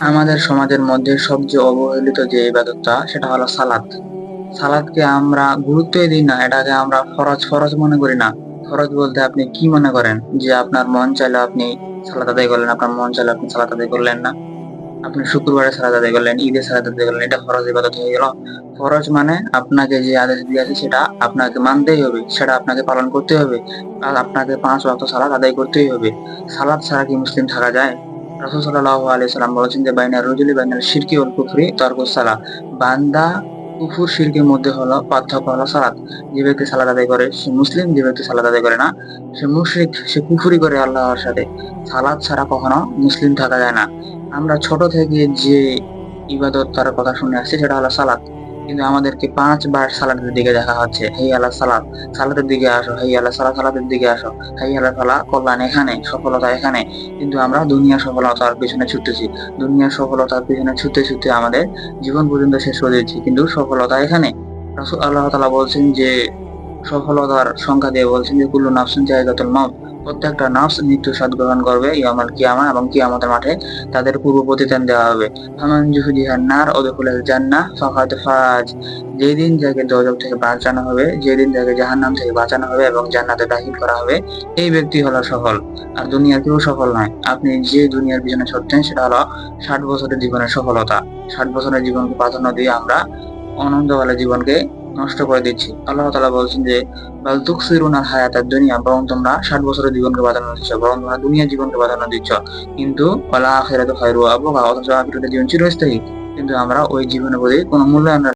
আমাদের সমাজের মধ্যে সবচেয়ে অবহেলিত যে ইবাদতটা সেটা হলো সালাত সালাদকে আমরা গুরুত্বই দিই না, এটাকে আমরা ফরজ ফরজ মনে করি না। ফরজ বলতে আপনি কি মনে করেন? যে আপনার মন চাইলে আপনি সালাত আদায় করলেন, আপনার মন চাইলে আপনি সালাত আদায় করলেন না। আপনি শুক্রবারে সালাত আদায় করলেন, ঈদে সালাত আদায় করলেন, এটা ফরজ ইবাদত হয়ে গেল। ফরজ মানে আপনাকে যে আদেশ দিয়েছে সেটা আপনাকে মানতেই হবে, সেটা আপনাকে পালন করতে হবে। আর আপনাকে পাঁচ ওয়াক্ত সালাত আদায় করতেই হবে। সালাদ ছাড়া কি মুসলিম থাকা যায়? করে মুসলিম, যে ব্যক্তি সালাত আদায় করে না, সে মুশরিক, সে কুফুরি করে আল্লাহর সাথে। সালাত ছাড়া কখনো মুসলিম থাকা যায় না। আমরা ছোট থেকে যে ইবাদত তার কথা শুনে আসছি, সেটা হলো সালাত। কিন্তু আমাদেরকে পাঁচ বার সালাতের দিকে দেখা হচ্ছে। হেই আল্লাহ, সালাত। সালাতের দিকে আসো। হেই আল্লাহ, সালাত, সালাতের দিকে আসো। হেই আল্লাহ সালা কল্যাণ এখানে, সফলতা এখানে। কিন্তু আমরা দুনিয়ার সফলতার পিছনে ছুটতেছি। দুনিয়ার সফলতার পিছনে ছুটতে ছুটতে আমাদের জীবন পর্যন্ত শেষ হয়ে যাচ্ছে। কিন্তু সফলতা এখানে। রাসুল আল্লাহ তালা বলছেন যে সফলতার সংখ্যা দিয়ে বলছেন যে, কুল্লু নাফসুন জায়গাতুল মাউত, প্রত্যেকটা নাফস মৃত্যু স্বাদ গ্রহণ করবে ইয়ামাল কিয়ামা এবং কিয়ামতের মাঠে তাদের পূর্ব প্রতিদান দেওয়া হবে। ফামান জুহদিহান নার ওদখুলাল জান্নাহ, ফাকাদ ফাজ। যেদিন যাকে দোজখ থেকে বাঁচানো হবে, যেদিন যাকে জাহান্নাম থেকে বাঁচানো হবে এবং জান্নাতে দাখিল করা হবে, এই ব্যক্তি হলো সফল। আর দুনিয়ার কেউ সফল নয়। আপনি যে দুনিয়ার পিছনে ছুটছেন, সেটা হলো ষাট বছরের জীবনের সফলতা। ষাট বছরের জীবনকে প্রাধান্য দিয়ে আমরা অনন্তকালের জীবনকে নষ্ট করে দিচ্ছি। আল্লাহ তালা বলছেন যে, বাল তুকসিরুনাল হায়াতাদ দুনিয়া, বরং তোমরা ষাট বছরের জীবনকে বাধানো দিচ্ছ, বরং তোমরা দুনিয়া জীবনকে প্রাধান্য দিচ্ছ। কিন্তু ওয়ালা আখেরাত খায়রু আবকা অথচ আখিরাতের জীবন চিরস্থায়ী। কিন্তু আমরা ওই জীবনের প্রতি কোনো মূল্যায়ন